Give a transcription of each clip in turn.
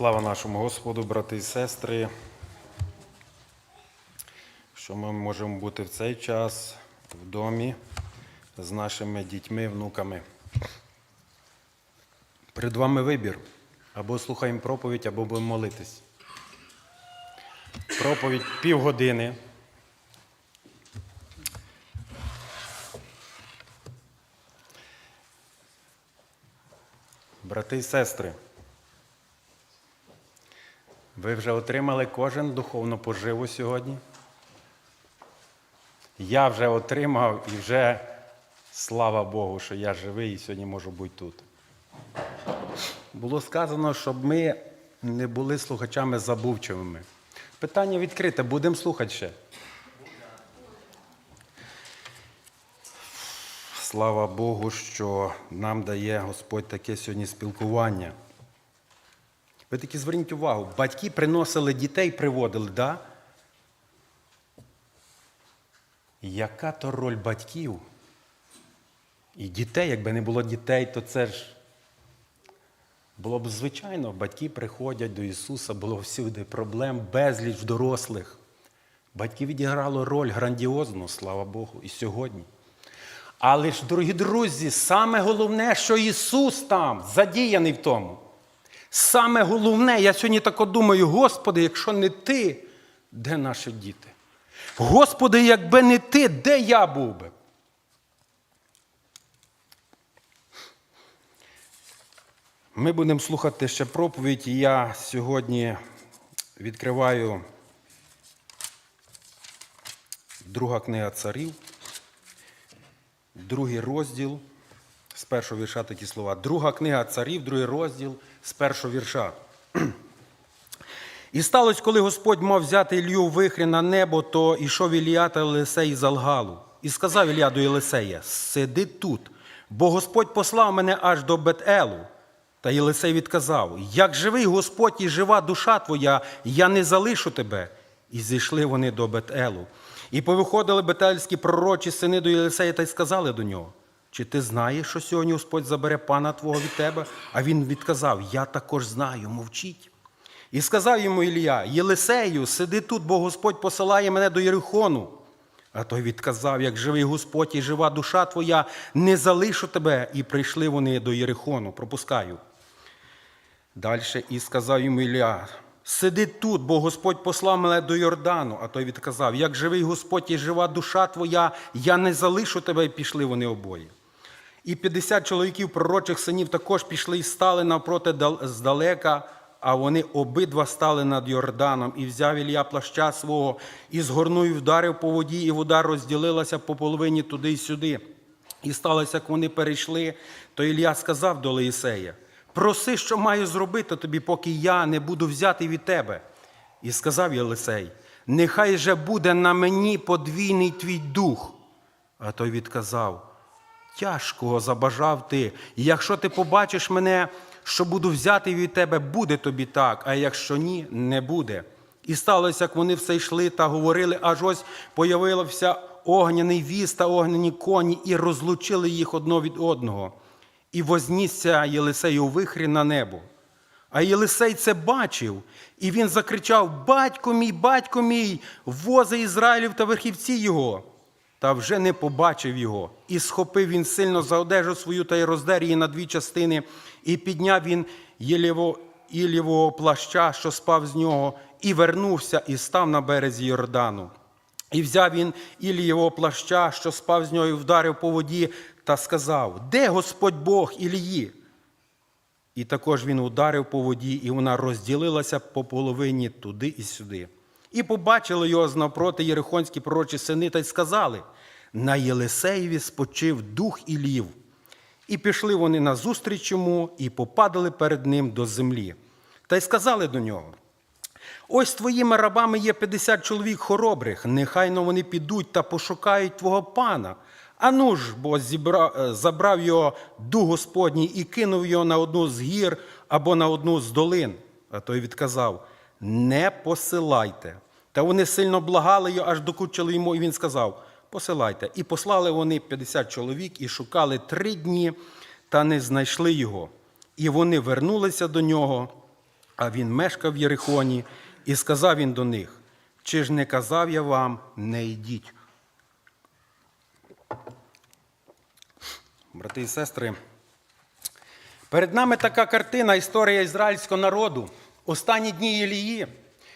Слава нашому Господу, брати і сестри, що ми можемо бути в цей час в домі з нашими дітьми, внуками. Перед вами вибір. Або слухаємо проповідь, або будемо молитись. Проповідь півгодини. Брати і сестри, ви вже отримали кожен духовну поживу сьогодні? Я вже отримав і вже слава Богу, що я живий і сьогодні можу бути тут. Було сказано, щоб ми не були слухачами забувчивими. Питання відкрите, будемо слухати ще. Слава Богу, що нам дає Господь таке сьогодні спілкування. Ви таки зверніть увагу, батьки приносили дітей, приводили, да? Яка то роль батьків? І дітей, якби не було дітей, то це ж було б звичайно, батьки приходять до Ісуса, було всюди проблем, безліч дорослих. Батьки відіграли роль грандіозну, слава Богу, і сьогодні. Але ж, дорогі друзі, саме головне, що Ісус там задіяний в тому. Саме головне, я сьогодні так думаю, Господи, якщо не ти, де наші діти? Господи, якби не ти, де я був би? Ми будемо слухати ще проповідь, і я сьогодні відкриваю друга книга царів, другий розділ, з першого вірша такі слова. Друга книга царів, другий розділ з першого вірша. І сталося, коли Господь мав взяти Ілью вихрі на небо, то ішов Ілія та Єлисей з Алгалу. І сказав Ілля до Єлисея: Сиди тут, бо Господь послав мене аж до Бет-Елу. Та Єлисей відказав: Як живий Господь і жива душа твоя, я не залишу тебе. І зійшли вони до Бет-Елу. І повиходили бетельські пророчі сини до Єлисея та й сказали до нього: Чи ти знаєш, що сьогодні Господь забере пана твого від тебе? А він відказав: Я також знаю, мовчіть. І сказав йому Ілія: Єлисею, сиди тут, бо Господь посилає мене до Єрихону. А той відказав, як живий Господь і жива душа твоя, не залишу тебе. І прийшли вони до Єрихону. Пропускаю. Далі і сказав йому Ілля, сиди тут, бо Господь послав мене до Йордану. А той відказав, як живий Господь і жива душа твоя, я не залишу тебе, і пішли вони обоє. І 50 чоловіків пророчих синів також пішли і стали навпроти здалека, а вони обидва стали над Йорданом, і взяв Ілля плаща свого, і згорнув і вдарив по воді, і вода розділилася по половині туди й сюди. І сталося, як вони перейшли, то Ілля сказав до Леїсея, проси, що маю зробити тобі, поки я не буду взятий від тебе. І сказав Єлисей, нехай же буде на мені подвійний твій дух. А той відказав, тяжкого забажав ти, і якщо ти побачиш мене, що буду взятий від тебе, буде тобі так, а якщо ні, не буде. І сталося, як вони все йшли та говорили, аж ось появився огняний віз та огняні коні, і розлучили їх одно від одного. І вознісся Єлисей у вихрі на небо. А Єлисей це бачив, і він закричав: Батько мій, батько мій, вози Ізраїлів та верхівці його. Та вже не побачив його. І схопив він сильно за одежу свою та й роздер її на дві частини, і підняв він Єлєво, Ілєвого плаща, що спав з нього, і вернувся, і став на березі Йордану. І взяв він Ілієвого плаща, що спав з нього, і вдарив по воді, та сказав: Де Господь Бог Ілії? І також він ударив по воді, і вона розділилася по половині туди і сюди. І побачили його знавпроти єрихонські пророчі сини та й сказали: на Єлисеєві спочив дух Ілів. І пішли вони назустріч йому, і попадали перед ним до землі. Та й сказали до нього: Ось твоїми рабами є 50 чоловік хоробрих, нехайно вони підуть та пошукають твого пана. Ану ж, бо зібрав, е, забрав його дух Господній і кинув його на одну з гір або на одну з долин. А той відказав: Не посилайте. Та вони сильно благали його, аж докучили йому, і він сказав: Посилайте. І послали вони 50 чоловік і шукали три дні, та не знайшли його. І вони вернулися до нього. а він мешкав в Єрихоні, і сказав він до них: Чи ж не казав я вам, не йдіть? Брати і сестри, перед нами така картина історія ізраїльського народу, останні дні Ілії.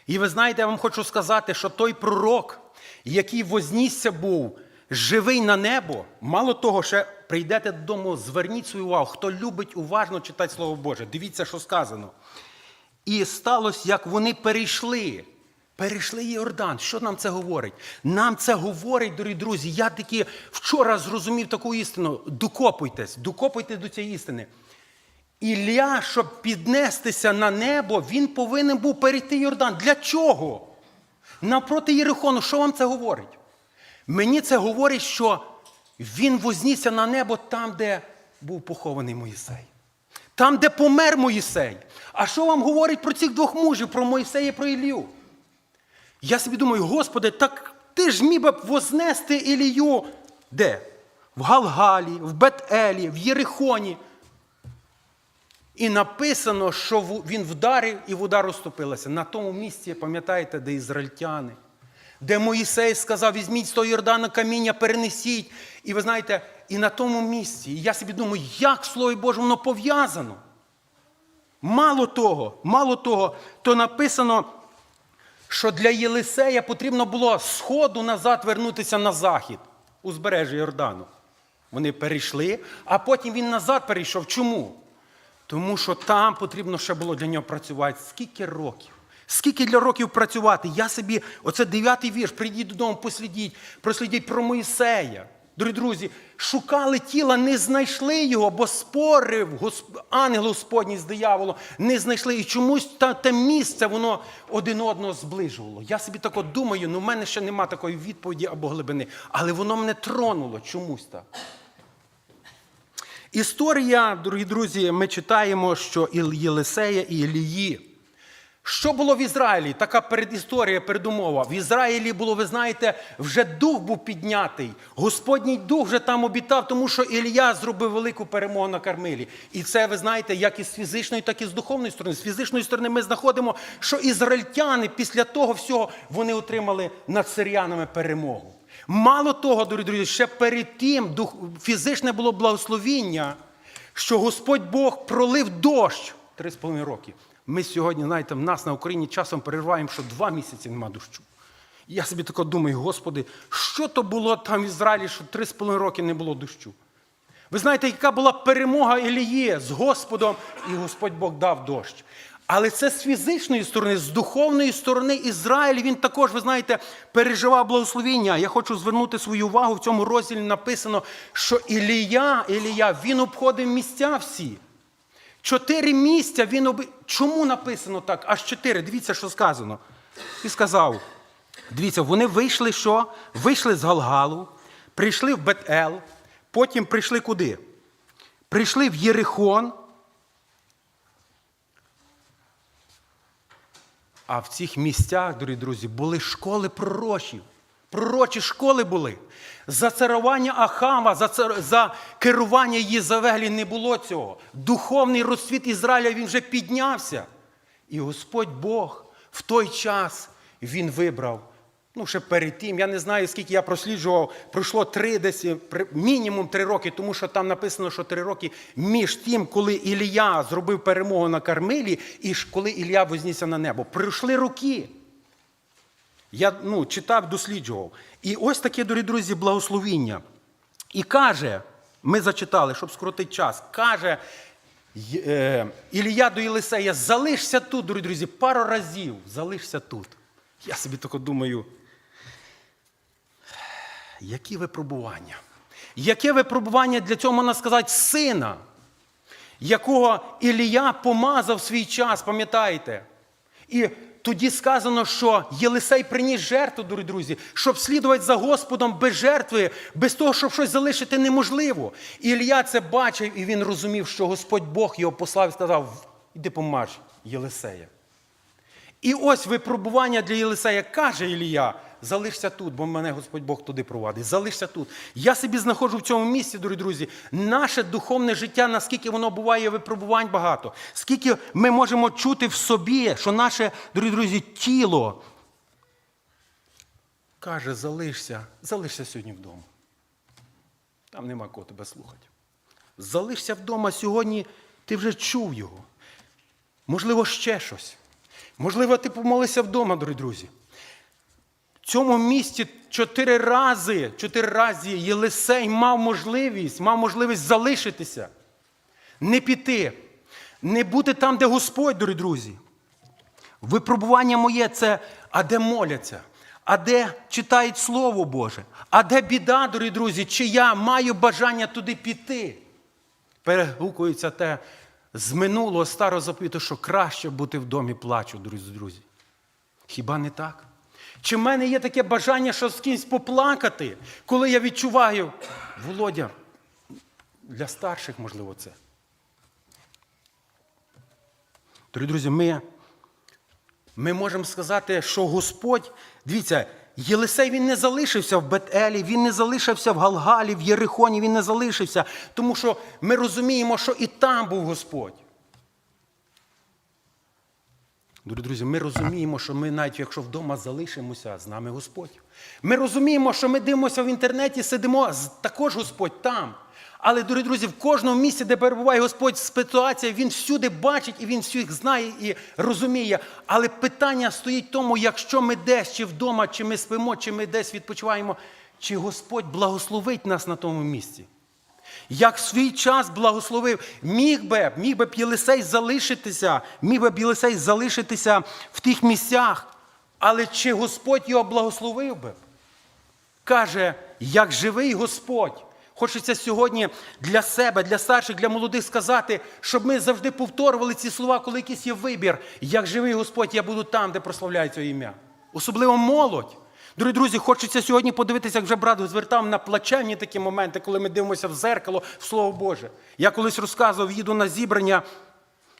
І ви знаєте, я вам хочу сказати, що той пророк, який вознісся був живий на небо, мало того, ще прийдете додому, зверніть свою увагу, хто любить уважно читати Слово Боже. Дивіться, що сказано. І сталося, як вони перейшли. Перейшли Йордан. Що нам це говорить? Нам це говорить, дорогі друзі. Я таки вчора зрозумів таку істину. Докопуйтесь, докопуйте до цієї істини. Ілля, щоб піднестися на небо, він повинен був перейти Йордан. Для чого? Навпроти Єрихону, що вам це говорить? Мені це говорить, що він вознісся на небо там, де був похований Моїсей. Там, де помер Моїсей. А що вам говорить про цих двох мужів, про Моїсея і про Ілью? Я собі думаю, Господи, так ти ж міг би вознести Ілію де? В Галгалі, в Бет-Елі, в Єрихоні. І написано, що він вдарив і в удар розступилася. На тому місці, пам'ятаєте, де ізраїльтяни, де Моїсей сказав, візьміть з того Йордана каміння, перенесіть. І ви знаєте, і на тому місці. І я собі думаю, як в Слові Божому воно пов'язано. Мало того, мало того, то написано, що для Єлисея потрібно було сходу назад вернутися на захід, узбережжя Йордану. Вони перейшли, а потім він назад перейшов. Чому? Тому що там потрібно ще було для нього працювати. Скільки років? Скільки для років працювати? Я собі, оце дев'ятий вірш, прийдіть додому, послідіть, прослідіть про Моїсея. Дорогі друзі, шукали тіла, не знайшли його, бо спорив Госп- ангел Господній з дияволом, не знайшли. І чомусь та, те місце воно один одного зближувало. Я собі так думаю, ну в мене ще нема такої відповіді або глибини, але воно мене тронуло чомусь так. Історія, дорогі друзі, ми читаємо, що Єлисея і Ілії. Що було в Ізраїлі? Така передісторія, передумова. В Ізраїлі було, ви знаєте, вже дух був піднятий. Господній дух вже там обітав, тому що Ілля зробив велику перемогу на Кармилі. І це, ви знаєте, як із фізичної, так і з духовної сторони. З фізичної сторони ми знаходимо, що ізраїльтяни після того всього вони отримали над сиріянами перемогу. Мало того, дорогі друзі, ще перед тим дух, фізичне було благословіння, що Господь Бог пролив дощ три з половиною роки. Ми сьогодні, знаєте, в нас на Україні часом переживаємо, що два місяці нема дощу. Я собі тако думаю, Господи, що то було там в Ізраїлі, що три з половиною роки не було дощу? Ви знаєте, яка була перемога Еліє з Господом, і Господь Бог дав дощ. Але це з фізичної сторони, з духовної сторони Ізраїль, він також, ви знаєте, переживав благословіння. Я хочу звернути свою увагу. В цьому розділі написано, що Ілія, Ілія, він обходив місця всі. Чотири місця він оби... Чому написано так? Аж чотири. Дивіться, що сказано. І сказав: дивіться, вони вийшли що? Вийшли з Галгалу, прийшли в Бет-Ел, потім прийшли куди? Прийшли в Єрихон. А в цих місцях, дорогі друзі, були школи пророчів. Пророчі школи були. За царування Ахава, за, цар... за керування Єзавелі не було цього. Духовний розцвіт Ізраїля він вже піднявся. І Господь Бог в той час він вибрав. Ну, ще перед тим, я не знаю, скільки я просліджував, пройшло три десь, мінімум три роки, тому що там написано, що три роки між тим, коли Ілія зробив перемогу на Кармилі, і коли Ілля вознісся на небо. Пройшли роки. Я ну, читав, досліджував. І ось таке, дорогі друзі, благословіння. І каже, ми зачитали, щоб скоротити час, каже е, Ілія до Єлисея, залишся тут, дорогі друзі, пару разів, залишся тут. Я собі тако думаю, які випробування? Яке випробування для цього можна сказати сина, якого Ілія помазав свій час, пам'ятаєте? І тоді сказано, що Єлисей приніс жертву, дорогі друзі, щоб слідувати за Господом без жертви, без того, щоб щось залишити неможливо. І Ілля це бачив, і він розумів, що Господь Бог його послав і сказав: іди помаж Єлисея. І ось випробування для Єлисея каже Ілія: залишся тут, бо мене Господь Бог туди провадить. Залишся тут. Я собі знаходжу в цьому місці, дорогі друзі, наше духовне життя, наскільки воно буває випробувань багато, скільки ми можемо чути в собі, що наше, дорогі друзі, тіло каже, залишся, залишся сьогодні вдома. Там нема кого тебе слухати. Залишся вдома сьогодні, ти вже чув його. Можливо, ще щось. Можливо, ти помолився вдома, дорогі друзі. В цьому місті чотири рази, чотири рази Єлисей мав можливість, мав можливість залишитися, не піти, не бути там, де Господь, дорогі друзі. Випробування моє це, а де моляться, а де читають Слово Боже, а де біда, дорогі друзі, чи я маю бажання туди піти. Перегукується те з минулого старого заповіту, що краще бути в домі плачу, друзі, друзі. Хіба не так? Чи в мене є таке бажання, що з кимось поплакати, коли я відчуваю, Володя, для старших, можливо, це. Дорогі друзі, ми, ми можемо сказати, що Господь, дивіться, Єлисей він не залишився в Бетелі, він не залишився в Галгалі, в Єрихоні, він не залишився, тому що ми розуміємо, що і там був Господь. Дорогі друзі, ми розуміємо, що ми, навіть якщо вдома залишимося, з нами Господь. Ми розуміємо, що ми дивимося в інтернеті, сидимо, також Господь там. Але, дорогі друзі, в кожному місці, де перебуває Господь, ситуація, Він всюди бачить і Він всіх знає і розуміє. Але питання стоїть в тому, якщо ми десь, чи вдома, чи ми спимо, чи ми десь відпочиваємо, чи Господь благословить нас на тому місці. Як свій час благословив, міг би, міг би Єлисей залишитися, міг би Єлисей залишитися в тих місцях, але чи Господь його благословив би? Каже, як живий Господь. Хочеться сьогодні для себе, для старших, для молодих сказати, щоб ми завжди повторювали ці слова, коли якийсь є вибір. Як живий Господь, я буду там, де прославляється ім'я. Особливо молодь. Дорогі друзі, хочеться сьогодні подивитися, як вже брат звертав на плачевні такі моменти, коли ми дивимося в зеркало в Слово Боже. Я колись розказував, їду на зібрання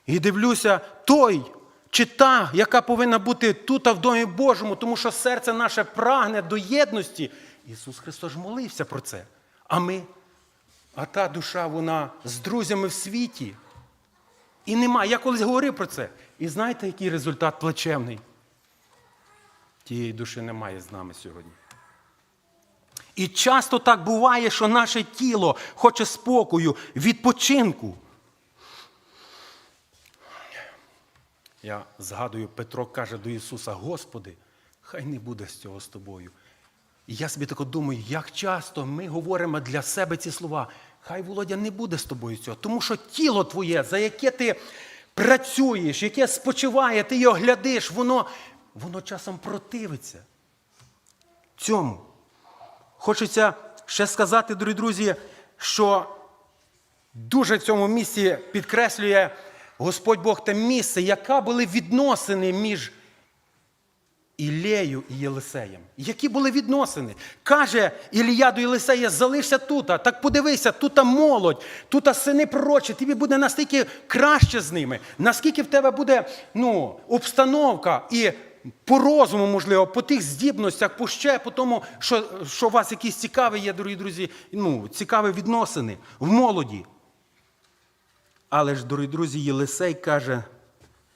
і дивлюся, той чи та, яка повинна бути тут, а в Домі Божому, тому що серце наше прагне до єдності. Ісус Христос ж молився про це. А ми, а та душа, вона з друзями в світі. І нема. Я колись говорив про це. І знаєте, який результат плачевний? Тієї душі немає з нами сьогодні. І часто так буває, що наше тіло хоче спокою, відпочинку. Я згадую, Петро каже до Ісуса: Господи, хай не буде з цього з тобою. І я собі тако думаю, як часто ми говоримо для себе ці слова. Хай Володя не буде з тобою цього. Тому що тіло твоє, за яке ти працюєш, яке спочиває, ти його глядиш, воно, воно часом противиться. Цьому. Хочеться ще сказати, дорогі друзі, що дуже в цьому місці підкреслює Господь Бог те місце, яка були відносини між Ілею і Єлисеєм. Які були відносини? Каже Ілія до Єлисея, залишся тут, так подивися, тут молодь, тут сини пророчі, тобі буде настільки краще з ними, наскільки в тебе буде ну, обстановка і по розуму, можливо, по тих здібностях, по ще, по тому, що, що у вас якісь цікаві є, дорогі друзі, ну, цікаві відносини в молоді. Але ж, дорогі друзі, Єлисей каже,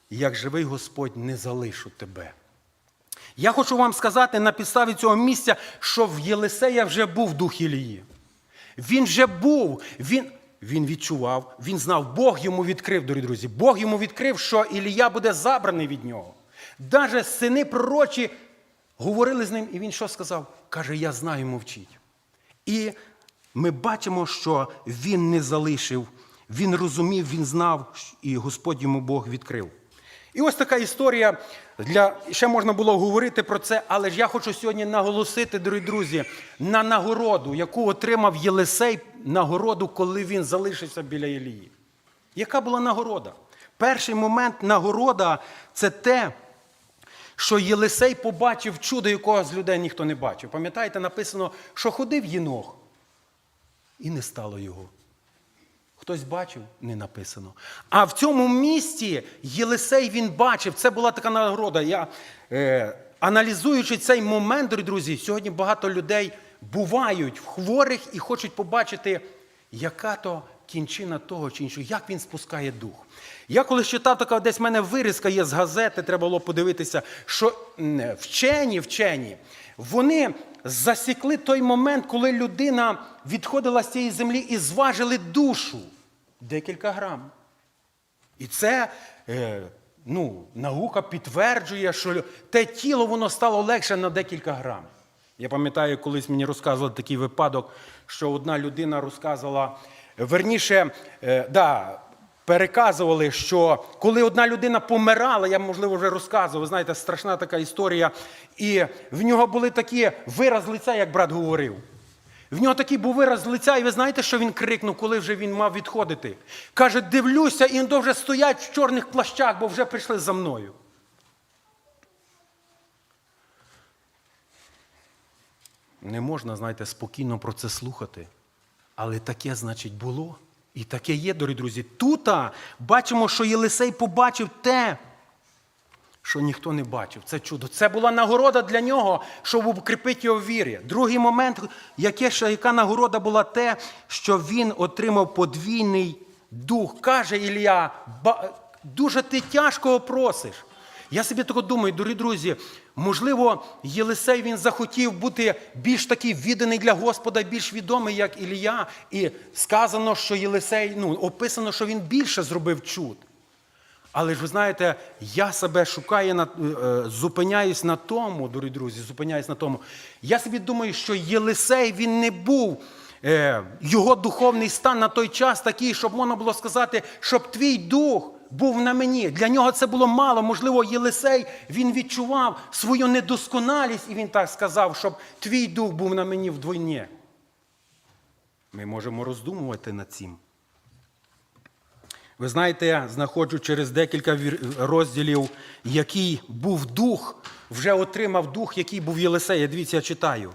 як живий Господь, не залишу тебе. Я хочу вам сказати на підставі цього місця, що в Єлисея вже був дух Ілії. Він вже був, він, він відчував, він знав, Бог йому відкрив, дорогі друзі. Бог йому відкрив, що Ілія буде забраний від нього. Даже сини пророчі говорили з ним, і він що сказав? Каже, я знаю, мовчіть. І ми бачимо, що він не залишив, він розумів, він знав, і Господь йому Бог відкрив. І ось така історія. Для... Ще можна було говорити про це, але ж я хочу сьогодні наголосити, дорогі друзі, на нагороду, яку отримав Єлисей нагороду, коли він залишився біля Ілії. Яка була нагорода? Перший момент нагорода це те, що Єлисей побачив чудо, якого з людей ніхто не бачив. Пам'ятаєте, написано, що ходив Єнох, і не стало його. Хтось бачив, не написано. А в цьому місті Єлисей він бачив, це була така нагорода. Я, е, аналізуючи цей момент, друзі, сьогодні багато людей бувають в хворих і хочуть побачити, яка то кінчина того чи іншого, як він спускає дух. Я коли читав, така десь в мене вирізка є з газети, треба було подивитися, що вчені, вчені, вони засікли той момент, коли людина відходила з цієї землі і зважили душу декілька грам. І це е, ну, наука підтверджує, що те тіло воно стало легше на декілька грам. Я пам'ятаю, колись мені розказували такий випадок, що одна людина розказувала, верніше, е, да, переказували, що коли одна людина помирала, я, можливо, вже розказував, ви знаєте, страшна така історія, і в нього були такі вираз лиця, як брат говорив. В нього такий був вираз лиця, і ви знаєте, що він крикнув, коли вже він мав відходити? Каже, дивлюся, і вони вже стоять в чорних плащах, бо вже прийшли за мною. Не можна, знаєте, спокійно про це слухати. Але таке, значить, було. І таке є, дорогі друзі. Тут бачимо, що Єлисей побачив те, що ніхто не бачив. Це чудо. Це була нагорода для нього, щоб укріпити його в вірі. Другий момент, яке, яка нагорода була те, що він отримав подвійний дух. Каже Ілля, дуже ти тяжкого просиш. Я собі тако думаю, дорогі друзі, можливо, Єлисей він захотів бути більш такий відданий для Господа, більш відомий, як Ілія. І сказано, що Єлисей, ну, описано, що він більше зробив чуд. Але ж ви знаєте, я себе шукаю, е, зупиняюсь на тому, дорогі друзі, зупиняюсь на тому. Я собі думаю, що Єлисей він не був, е, його духовний стан на той час такий, щоб можна було сказати, щоб твій дух був на мені. Для нього це було мало. Можливо, Єлисей він відчував свою недосконалість, і він так сказав, щоб твій дух був на мені вдвойні. Ми можемо роздумувати над цим. Ви знаєте, я знаходжу через декілька розділів, який був дух, вже отримав дух, який був Єлисея. Дивіться, я читаю.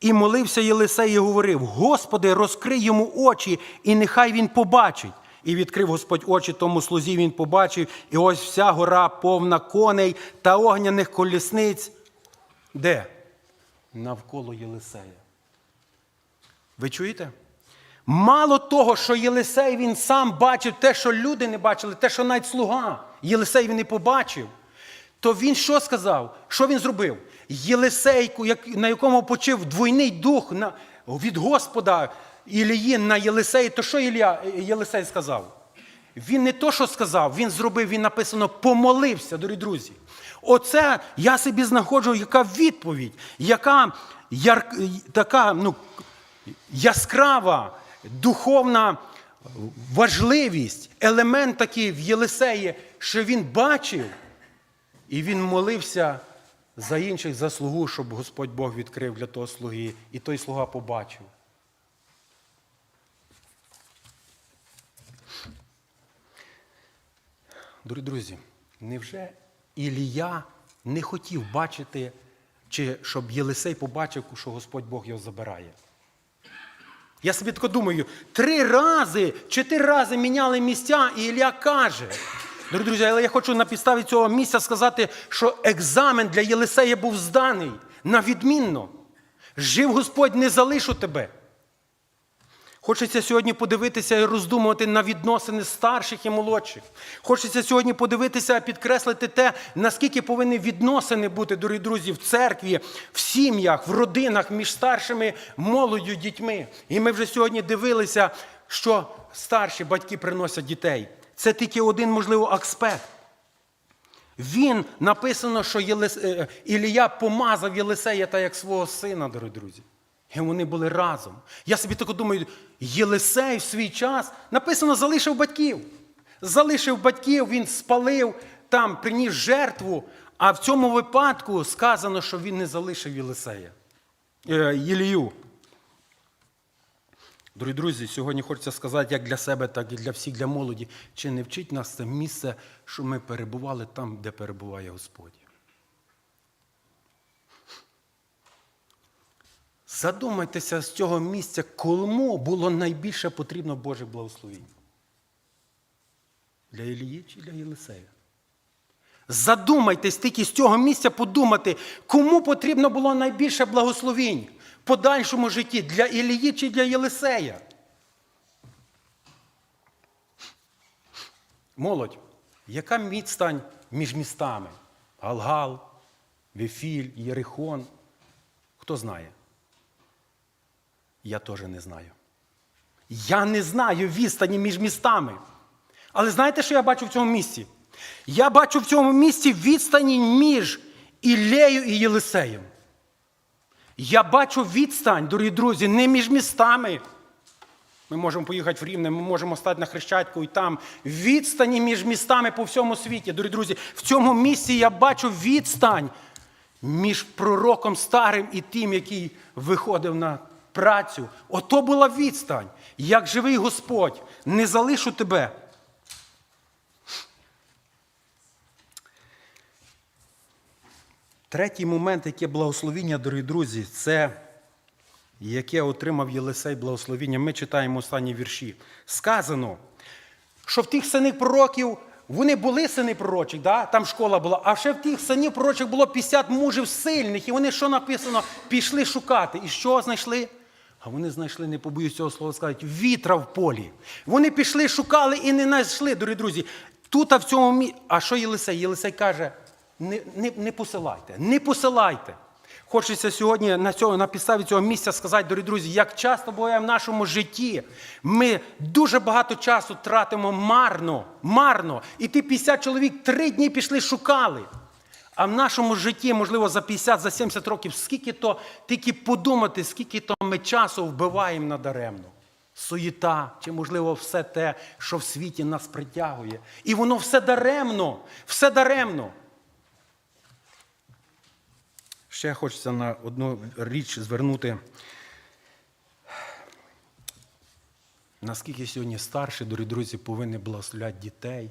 І молився Єлисей і говорив: Господи, розкрий йому очі, і нехай він побачить. І відкрив Господь очі тому слузі, він побачив, і ось вся гора повна коней та огняних колісниць. Де? Навколо Єлисея. Ви чуєте? Мало того, що Єлисей він сам бачив те, що люди не бачили, те, що навіть слуга Єлисей він не побачив, то він що сказав? Що він зробив? Єлисей, на якому почив двойний дух від Господа Ілії на Єлисеї, то що Ілля, Єлисей сказав? Він не то, що сказав, він зробив, він написано, помолився, дорогі друзі. Оце я собі знаходжу, яка відповідь, яка яр, така ну, яскрава духовна важливість, елемент такий в Єлисеї, що він бачив, і він молився за інших за слугу, щоб Господь Бог відкрив для того слуги, і той слуга побачив. Дорогі друзі, невже Ілія не хотів бачити, чи щоб Єлисей побачив, що Господь Бог його забирає? Я собі тако думаю, три рази, чотири рази міняли місця, і Ілля каже. Дорогі друзі, але я хочу на підставі цього місця сказати, що екзамен для Єлисея був зданий на відмінно. Жив Господь, не залишу тебе. Хочеться сьогодні подивитися і роздумувати на відносини старших і молодших. Хочеться сьогодні подивитися, і підкреслити те, наскільки повинні відносини бути, дорогі друзі, в церкві, в сім'ях, в родинах між старшими молоддю, дітьми. І ми вже сьогодні дивилися, що старші батьки приносять дітей. Це тільки один, можливо, аспект. Він написано, що е, Ілія помазав Єлисея та як свого сина, дорогі друзі. І вони були разом. Я собі так думаю, Єлисей в свій час написано, залишив батьків. Залишив батьків, він спалив там, приніс жертву. А в цьому випадку сказано, що він не залишив Єлисея. Е, Єлію. Дорогі друзі, сьогодні хочеться сказати як для себе, так і для всіх, для молоді. Чи не вчить нас це місце, що ми перебували там, де перебуває Господь? Задумайтеся з цього місця, кому було найбільше потрібно Божих благословінь? Для Ілії чи для Єлисея? Задумайтесь тільки з цього місця подумати, кому потрібно було найбільше благословінь в подальшому житті для Ілії чи для Єлисея. Молодь, яка відстань між містами? Галгал, Вифіль, Єрихон. Хто знає? Я теж не знаю. Я не знаю відстані між містами. Але знаєте, що я бачу в цьому місці? Я бачу в цьому місці відстані між Іллею і Єлисеєм. Я бачу відстань, дорогі друзі, не між містами. Ми можемо поїхати в Рівне, ми можемо стати на Хрещатику і там. Відстані між містами по всьому світі. Дорогі друзі, в цьому місці я бачу відстань між пророком старим і тим, який виходив на працю. Ото була відстань. Як живий Господь, не залишу тебе. Третій момент, яке благословіння, дорогі друзі, це яке отримав Єлисей благословіння. Ми читаємо останні вірші. Сказано, що в тих синів пророків вони були сини пророчі, да? там школа була, а ще в тих синів пророчих було 50 мужів сильних, і вони, що написано, пішли шукати. І що знайшли? А вони знайшли, не побоюсь цього слова сказати, вітра в полі. Вони пішли, шукали і не знайшли, дорогі друзі. Тут, а в цьому мі... А що Єлисей? Єлисей каже, не, не, не посилайте, не посилайте. Хочеться сьогодні на, цього, на підставі цього місця сказати, дорогі друзі, як часто буває в нашому житті, ми дуже багато часу тратимо марно, марно. І ті 50 чоловік три дні пішли шукали. А в нашому житті, можливо, за 50, за 70 років, скільки то тільки подумати, скільки то ми часу вбиваємо надаремно. Суєта, чи, можливо, все те, що в світі нас притягує. І воно все даремно, все даремно. Ще хочеться на одну річ звернути. Наскільки сьогодні старші, дорогі друзі, повинні благословляти дітей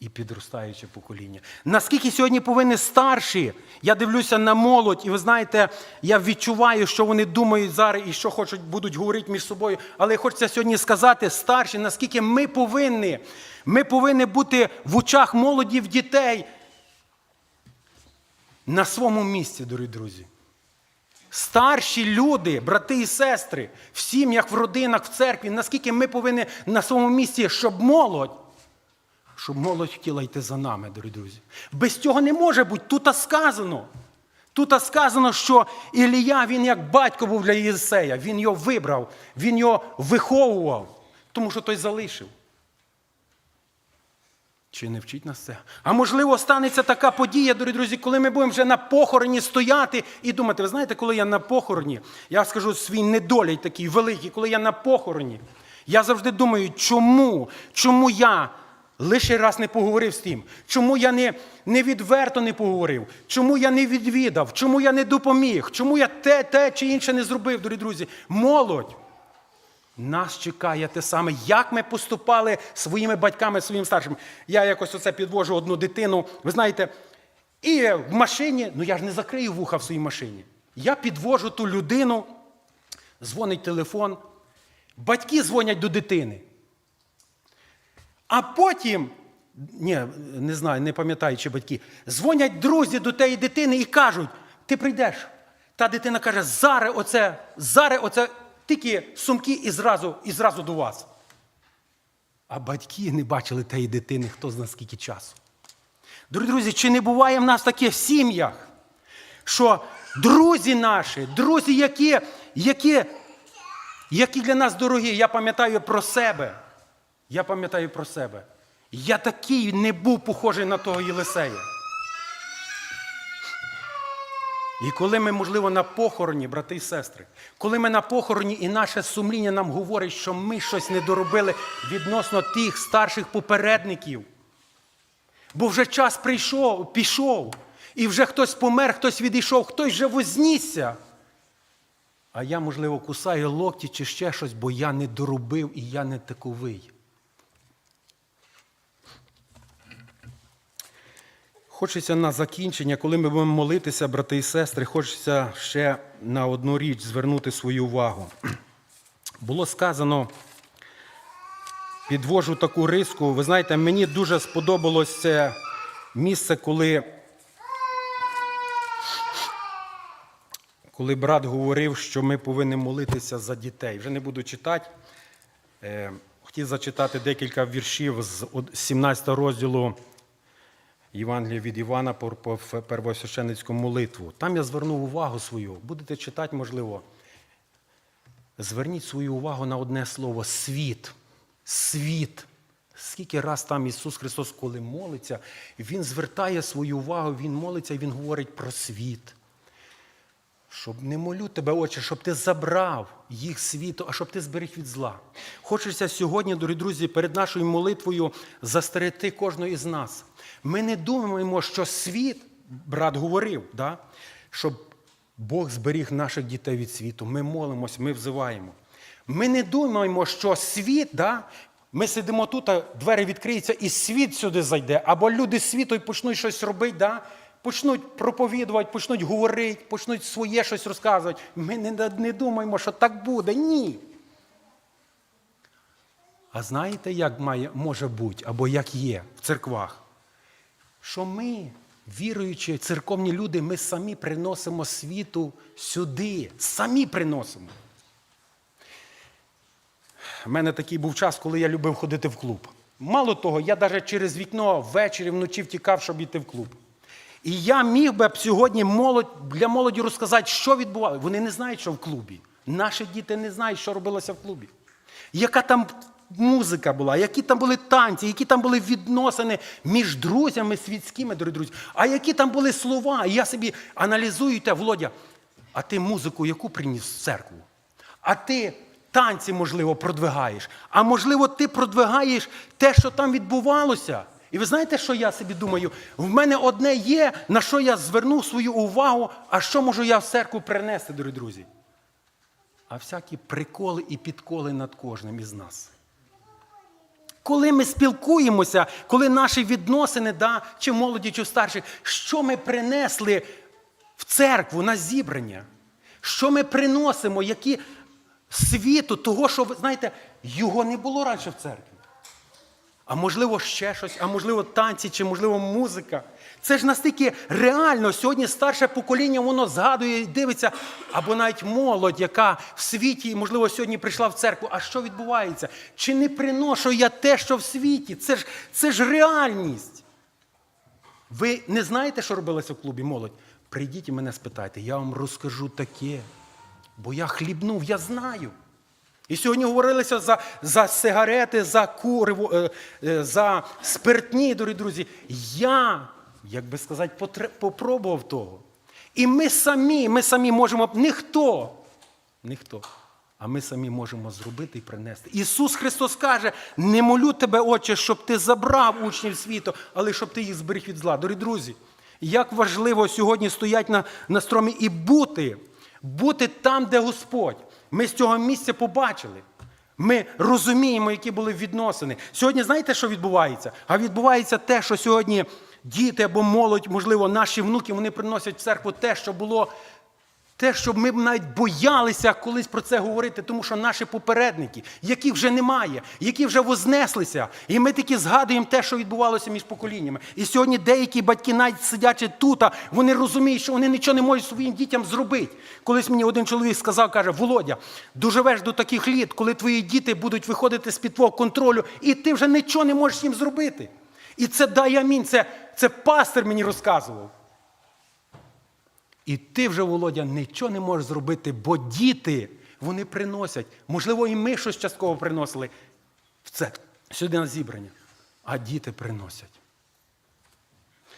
і підростаюче покоління. Наскільки сьогодні повинні старші? Я дивлюся на молодь, і ви знаєте, я відчуваю, що вони думають зараз і що хочуть будуть говорити між собою. Але хочеться сьогодні сказати, старші, наскільки ми повинні, ми повинні бути в очах молоді в дітей на своєму місці, дорогі друзі. Старші люди, брати і сестри, в сім'ях, в родинах, в церкві, наскільки ми повинні на своєму місці, щоб молодь, щоб молодь хотіла йти за нами, дорогі друзі. Без цього не може бути. Тут сказано. Тут сказано, що Ілія, він як батько був для Єсея, він його вибрав, він його виховував, тому що той залишив. Чи не вчить нас це? А можливо, станеться така подія, дорогі друзі, коли ми будемо вже на похороні стояти і думати, ви знаєте, коли я на похороні, я скажу свій недолій такий великий, коли я на похороні, я завжди думаю, чому, чому я лише раз не поговорив з тим, чому я не, не відверто не поговорив, чому я не відвідав, чому я не допоміг, чому я те, те чи інше не зробив, дорогі друзі. Молодь. Нас чекає те саме, як ми поступали своїми батьками, своїм старшим. Я якось оце підвожу одну дитину, ви знаєте, і в машині, ну я ж не закрию вуха в своїй машині. Я підвожу ту людину, дзвонить телефон, батьки дзвонять до дитини. А потім, ні, не знаю, не пам'ятаю, чи батьки, дзвонять друзі до тієї дитини і кажуть, ти прийдеш. Та дитина каже, зараз оце, зараз оце тільки сумки і зразу, і зразу до вас. А батьки не бачили тієї дитини, хто зна скільки часу. Дорогі друзі, чи не буває в нас таке в сім'ях, що друзі наші, друзі, які, які, які для нас дорогі, я пам'ятаю про себе. Я пам'ятаю про себе. Я такий не був похожий на того Єлисея. І коли ми, можливо, на похороні, брати і сестри, коли ми на похороні і наше сумління нам говорить, що ми щось не доробили відносно тих старших попередників, бо вже час прийшов, пішов, і вже хтось помер, хтось відійшов, хтось вже вознісся. А я, можливо, кусаю локті чи ще щось, бо я не доробив і я не таковий. Хочеться на закінчення, коли ми будемо молитися, брати і сестри, хочеться ще на одну річ звернути свою увагу. Було сказано, підвожу таку риску. Ви знаєте, мені дуже сподобалось це місце, коли, коли брат говорив, що ми повинні молитися за дітей. Вже не буду читати. Е, хотів зачитати декілька віршів з 17 розділу Євангелія від Івана по первосвященницьку молитву. Там я звернув увагу свою. Будете читати, можливо. Зверніть свою увагу на одне слово світ. Світ. Скільки раз там Ісус Христос, коли молиться, Він звертає свою увагу, Він молиться і Він говорить про світ. Щоб не молю тебе, Отче, щоб ти забрав їх світу, а щоб ти зберіг від зла. Хочеться сьогодні, дорогі друзі, перед нашою молитвою застерегти кожного із нас. Ми не думаємо, що світ, брат говорив, да? щоб Бог зберіг наших дітей від світу. Ми молимося, ми взиваємо. Ми не думаємо, що світ, да? ми сидимо тут, а двері відкриються, і світ сюди зайде, або люди світу і почнуть щось робити. Да? Почнуть проповідувати, почнуть говорити, почнуть своє щось розказувати. Ми не, не думаємо, що так буде. Ні. А знаєте, як має, може бути, або як є в церквах? Що ми, віруючі церковні люди, ми самі приносимо світу сюди. Самі приносимо. У мене такий був час, коли я любив ходити в клуб. Мало того, я навіть через вікно ввечері вночі втікав, щоб йти в клуб. І я міг би сьогодні молодь, для молоді розказати, що відбувалося. Вони не знають, що в клубі. Наші діти не знають, що робилося в клубі. Яка там музика була, які там були танці, які там були відносини між друзями світськими, дорогі друзі, а які там були слова. І я собі аналізую те, Володя, а ти музику яку приніс в церкву? А ти танці, можливо, продвигаєш. А можливо, ти продвигаєш те, що там відбувалося. І ви знаєте, що я собі думаю? В мене одне є, на що я звернув свою увагу, а що можу я в церкву принести, дорогі друзі? А всякі приколи і підколи над кожним із нас. Коли ми спілкуємося, коли наші відносини, да, чи молоді, чи старші, що ми принесли в церкву на зібрання? Що ми приносимо, які світу, того, що, знаєте, його не було раніше в церкві. А можливо, ще щось, а можливо, танці, чи можливо, музика. Це ж настільки реально. Сьогодні старше покоління воно згадує і дивиться, або навіть молодь, яка в світі, можливо, сьогодні прийшла в церкву. А що відбувається? Чи не приношу я те, що в світі? Це ж, це ж реальність. Ви не знаєте, що робилося в клубі молодь? Прийдіть і мене спитайте, я вам розкажу таке. Бо я хлібнув, я знаю. І сьогодні говорилося за за сигарети, за куриво, е, е, за спиртні, дорогі друзі. Я, як би сказати, потре, попробував того. І ми самі, ми самі можемо, ніхто, ніхто, а ми самі можемо зробити і принести. Ісус Христос каже: не молю тебе, Отче, щоб ти забрав учнів світу, але щоб ти їх зберіг від зла. Дорогі друзі, як важливо сьогодні стояти на, на стромі і бути, бути там, де Господь. Ми з цього місця побачили. Ми розуміємо, які були відносини. Сьогодні знаєте, що відбувається? А відбувається те, що сьогодні діти або молодь, можливо, наші внуки, вони приносять в церкву те, що було, те, що ми навіть боялися колись про це говорити, тому що наші попередники, яких вже немає, які вже вознеслися, і ми таки згадуємо те, що відбувалося між поколіннями. І сьогодні деякі батьки, навіть сидячи тут, вони розуміють, що вони нічого не можуть своїм дітям зробити. Колись мені один чоловік сказав, каже, Володя, доживеш до таких літ, коли твої діти будуть виходити з під твого контролю, і ти вже нічого не можеш їм зробити. І це дай амінь, це, це пастир мені розказував. І ти вже, Володя, нічого не можеш зробити, бо діти вони приносять. Можливо, і ми щось частково приносили в це, сюди на зібрання. А діти приносять.